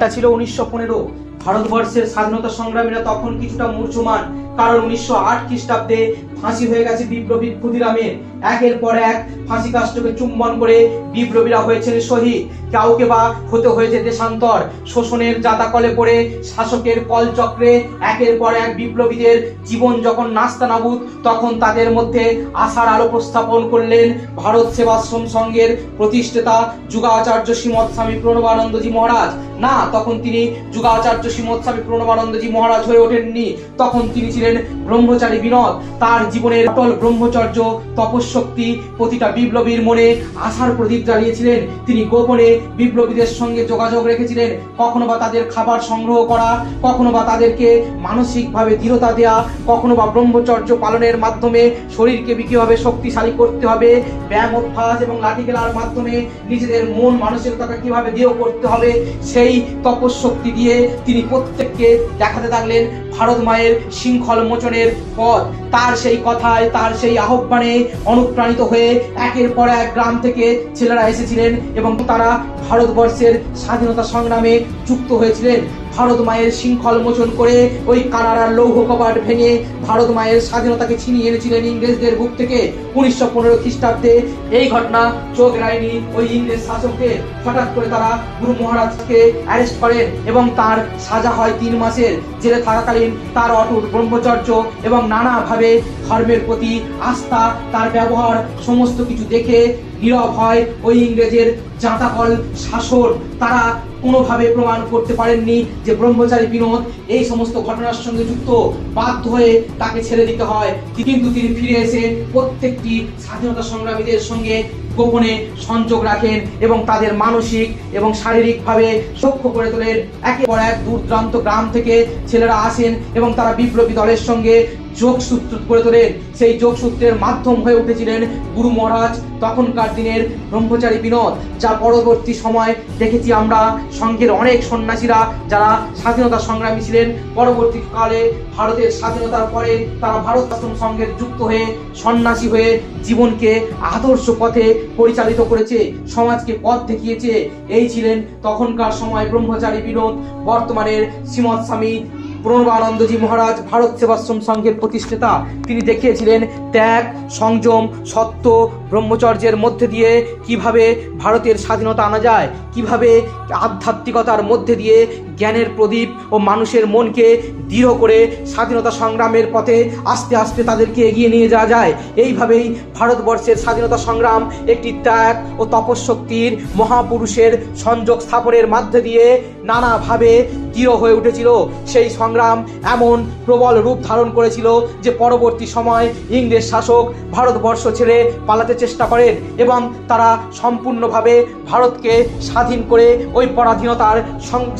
তা ছিল উনিশশো পনেরো। ভারতবর্ষের স্বাধীনতা সংগ্রামীরা তখন কিছুটা মূর্ছমান, কারণ উনিশশো আট খ্রিস্টাব্দে ফাঁসি হয়ে গেছে বিপ্লবী ক্ষুদিরামের। একের পর এক ফাঁসি কাষ্টকে চুম্বন করে বিপ্লবীরা হয়েছেন শহীদ। কাউকে বা হতে হয়েছে দেশান্তর। শোষণের জাতাকলে পড়ে শাসকের কল চক্রে একের পর এক বিপ্লবীদের জীবন যখন নাস্তানাবুদ, তখন তাদের মধ্যে আশার আলো উপস্থাপন করলেন ভারত সেবাশ্রম সংঘের প্রতিষ্ঠাতা যুগাচার্য শ্রীমৎ স্বামী প্রণবানন্দজি মহারাজ। না, তখন তিনি যুগাচার্য শ্রীমৎ প্রণবানন্দজি মহারাজ হয়ে ওঠেননি। তখন তিনি ছিলেন ব্রহ্মচারী বিনোদ। তার জীবনের অটল ব্রহ্মচর্য তপশক্তি প্রতিটা বিপ্লবীর মনে আশার প্রদীপ জ্বালিয়েছিলেন তিনি গোপনে বিপ্লবীদের সঙ্গে যোগাযোগ রেখেছিলেন। কখনো বা তাদের খাবার সংগ্রহ করা, কখনো বা তাদেরকে মানসিকভাবে দৃঢ়তা দেয়া, কখনো বা ব্রহ্মচর্য পালনের মাধ্যমে শরীরকে কীভাবে শক্তিশালী করতে হবে, ব্যায়াম, অভ্যাস এবং লাঠি খেলার মাধ্যমে নিজেদের মন, মানসিকতাকে কীভাবে দৃঢ় করতে হবে, সেই তপশক্তি দিয়ে তিনি প্রত্যেককে দেখাতে থাকলেন ভারত মায়ের শৃঙ্খল মোচনের পথ। তার সেই কথায়, তার সেই আহ্বানে অনুপ্রাণিত হয়ে একের পর এক গ্রাম থেকে ছেলেরা এসেছিলেন এবং তারা ভারতবর্ষের স্বাধীনতা সংগ্রামে যুক্ত হয়েছিলেন। ভারত মায়ের শৃঙ্খল মোচন করে ওই কানাডার লৌহ কপাট ভেঙে ভারত মায়ের স্বাধীনতাকে ছিনিয়ে এনেছিলেন ইংরেজদের বুক থেকে উনিশশো পনেরো খ্রিস্টাব্দে। এই ঘটনা চোখ রায়নি ওই ইংরেজ শাসককে। হঠাৎ করে তারা গুরু মহারাজকে অ্যারেস্ট করেন এবং তার সাজা হয় তিন মাসের জেলে থাকাকালীন। তার অটুট ব্রহ্মচর্য এবং নানাভাবে ধর্মের প্রতি আস্থা, তার ব্যবহার, সমস্ত কিছু দেখে নীরব হয় ওই ইংরেজের জাঁতাকল শাসন। তারা কোনোভাবে প্রমাণ করতে পারেননি যে ব্রহ্মচারী বিনোদ এই সমস্ত ঘটনার সঙ্গে যুক্ত, বাধ্য হয়ে তাকে ছেড়ে দিতে হয়। কিন্তু তিনি ফিরে এসে প্রত্যেকটি স্বাধীনতা সংগ্রামীদের সঙ্গে গোপনে সংযোগ রাখেন এবং তাদের মানসিক এবং শারীরিকভাবে সক্ষ করে তোলেন। একের পর এক দূর দূরান্ত গ্রাম থেকে ছেলেরা আসেন এবং তারা বিপ্লবী দলের সঙ্গে যোগসূত্র করে তোলেন সেই যোগসূত্রের মাধ্যম হয়ে উঠেছিলেন গুরু মহারাজ তখনকার দিনের ব্রহ্মচারী বিনোদ, যা পরবর্তী সময় দেখেছি আমরা সংঘের অনেক সন্ন্যাসীরা যারা স্বাধীনতা সংগ্রামী ছিলেন। পরবর্তীকালে ভারতের স্বাধীনতার পরে তারা ভারত আশ্রম সংঘের যুক্ত হয়ে সন্ন্যাসী হয়ে জীবনকে আদর্শ পথে পরিচালিত করেছে, সমাজকে পথ দেখিয়েছে। এই ছিলেন তখনকার সময় ব্রহ্মচারী বিনোদ, বর্তমানের শ্রীমৎ স্বামী প্রণবানন্দজি মহারাজ ভারত সেবাশ্রম সংঘের প্রতিষ্ঠাতা। তিনি দেখিয়েছিলেন ত্যাগ, সংযম, সত্য, ব্রহ্মচর্যের মধ্যে দিয়ে কীভাবে ভারতের স্বাধীনতা আনা যায়, কীভাবে আধ্যাত্মিকতার মধ্যে দিয়ে জ্ঞানের প্রদীপ ও মানুষের মনকে দৃঢ় করে স্বাধীনতা সংগ্রামের পথে আস্তে আস্তে তাদেরকে এগিয়ে নিয়ে যাওয়া যায়। এইভাবেই ভারতবর্ষের স্বাধীনতা সংগ্রাম একটি ত্যাগ ও তপশক্তির মহাপুরুষের সংযোগ স্থাপনের মধ্যে দিয়ে নানাভাবে দৃঢ় হয়ে উঠেছিল। সেই সংগ্রাম এমন প্রবল রূপ ধারণ করেছিল যে পরবর্তী সময় ইংরেজ শাসক ভারতবর্ষ ছেড়ে পালাতে চেষ্টা করেন এবং তারা সম্পূর্ণভাবে ভারতকে স্বাধীন করে ওই পরাধীনতার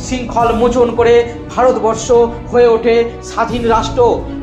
শৃঙ্খল মোচন করে ভারতবর্ষ হয়ে ওঠে স্বাধীন রাষ্ট্র।